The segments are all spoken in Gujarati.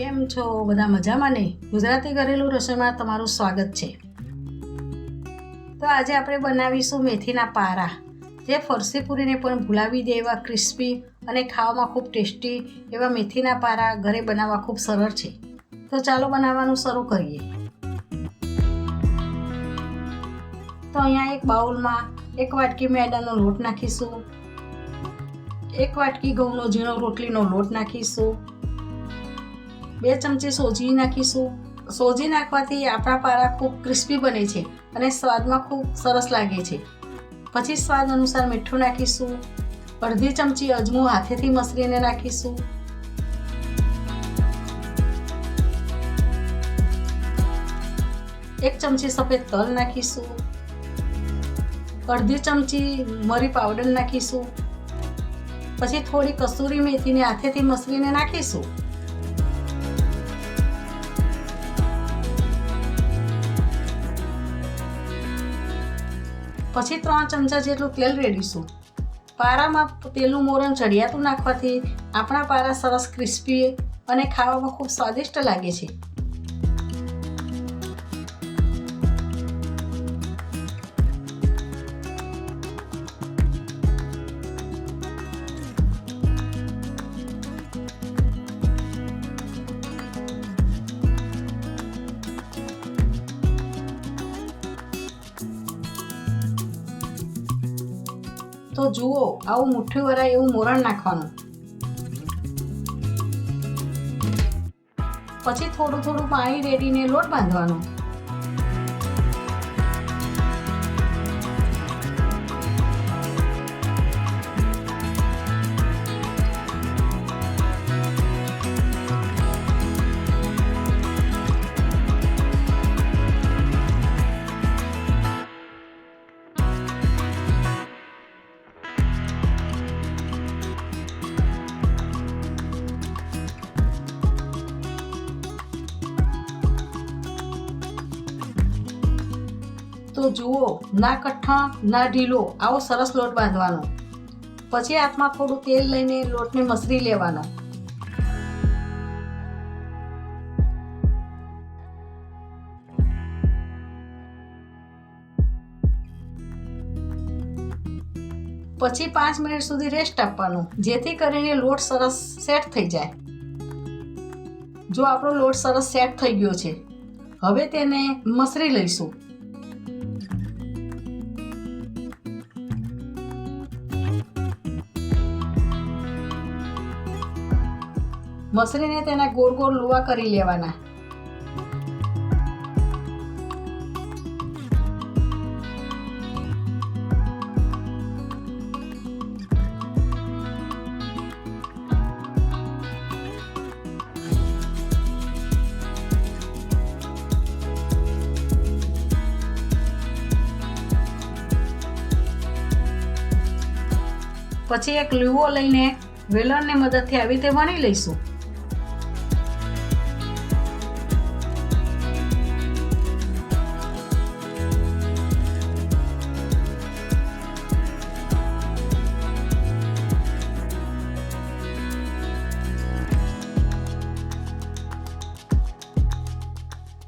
કેમ છો? બધા મજામાં ને? ગુજરાતી ઘરેલું રસોઈમાં તમારું સ્વાગત છે. તો આજે આપણે બનાવીશું મેથીના પારા. જે ફરસી પૂરીને પણ ભૂલાવી દે એવા ક્રિસ્પી અને ખાવામાં ખૂબ ટેસ્ટી એવા મેથીના પારા ઘરે બનાવવા ખૂબ સરળ છે. તો ચાલો બનાવવાનું શરૂ કરીએ. તો અહીંયા એક બાઉલમાં એક વાટકી મેદાનો લોટ નાખીશું. એક વાટકી ઘઉંનો ઝીણો રોટલીનો લોટ નાખીશું. બે ચમચી સોજી નાખીશું. સોજી નાખવાથી આપણા પારા ખૂબ ક્રિસ્પી બને છે અને સ્વાદમાં ખૂબ સરસ લાગે છે. પછી સ્વાદ અનુસાર મીઠું નાખીશું. અડધી ચમચી અજમું હાથેથી મસરીને નાખીશું. એક ચમચી સફેદ તલ નાખીશું. અડધી ચમચી મરી પાવડર નાખીશું. પછી થોડી કસૂરી મેથીને હાથેથી મસરીને નાખીશું. પછી ત્રણ ચમચા જેટલું તેલ રેડીશું. પારામાં તેલનું મોરણ ચડિયાતું નાખવાથી આપણા પારા સરસ ક્રિસ્પી અને ખાવામાં ખૂબ સ્વાદિષ્ટ લાગે છે. તો જુઓ, આવું મુઠ્ઠી વરાય એવું મોરણ નાખવાનું. પછી થોડું થોડું પાણી રેડીને લોટ બાંધવાનો. તો જુઓ, ના કઠણ, ના ઢીલો, આવો સરસ લોટ બાંધવાનો. પછી હાથમાં થોડું તેલ લઈને લોટને મસરી લેવાનો. પછી પાંચ મિનિટ સુધી રેસ્ટ આપવાનો, જેથી કરીને લોટ સરસ સેટ થઈ જાય. જો આપણો લોટ સરસ સેટ થઈ ગયો છે, હવે તેને મસરી લઈશું. મસરીને તેના ગોળ ગોળ લુવા કરી લેવાના. પછી એક લીવો લઈને વેલણની મદદથી આવી રીતે વણી લઈશું.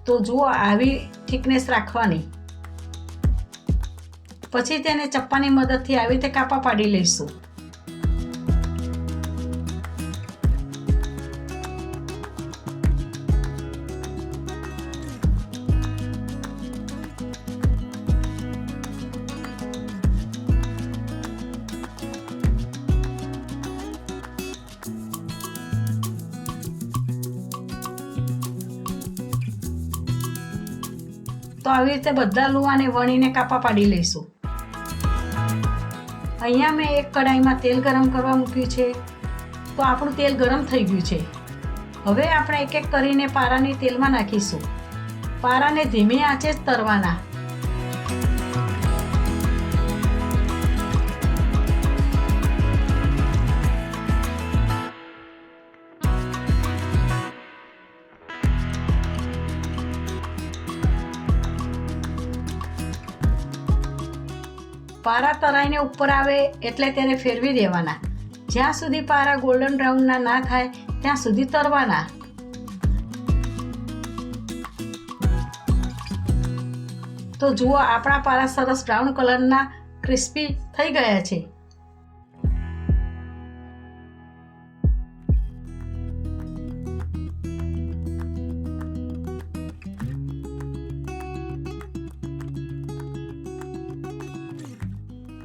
તો જુઓ આવી થિકનેસ રાખવાની. પછી તેને ચપ્પાની મદદથી આવી રીતે કાપા પાડી લઈશું. તો આવી રીતે બધા લુવાને વણીને કાપા પાડી લઈશું. અહીંયા મેં એક કડાઈમાં તેલ ગરમ કરવા મૂક્યું છે. તો આપણું તેલ ગરમ થઈ ગયું છે. હવે આપણે એક એક કરીને પારાને તેલમાં નાખીશું. પારાને ધીમી આંચે જ તરવાના. પારા તરાઈને ઉપર આવે એટલે તેને ફેરવી દેવાના. જ્યાં સુધી પારા ગોલ્ડન બ્રાઉનના ના થાય, ત્યાં સુધી તરવાના. તો જુઓ, આપણા પારા સરસ બ્રાઉન કલરના ક્રિસ્પી થઈ ગયા છે.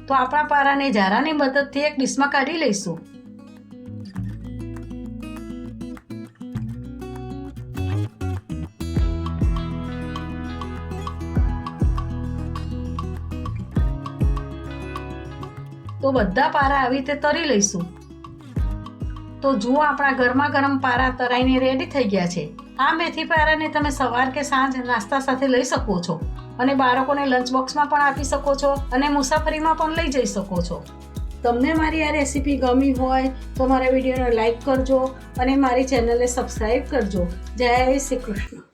તો આપણા પારાને ઝારાની મદદથી એક ડીશમાં કાઢી લઈશું. તો બધા પારા આવી રીતે તરી લઈશું. તો જુઓ આપણા ગરમા ગરમ પારા તરાઈને રેડી થઈ ગયા છે. આ મેથી પારાને તમે સવાર કે સાંજ નાસ્તા સાથે લઈ શકો છો. અને બાળકોને લંચ બોક્સમાં પણ આપી શકો છો અને મુસાફરીમાં પણ લઈ જઈ શકો છો. તમને મારી આ રેસીપી ગમી હોય તો મારા વિડીયોને લાઈક કરજો અને મારી ચેનલને સબસ્ક્રાઈબ કરજો. જય શ્રી કૃષ્ણ.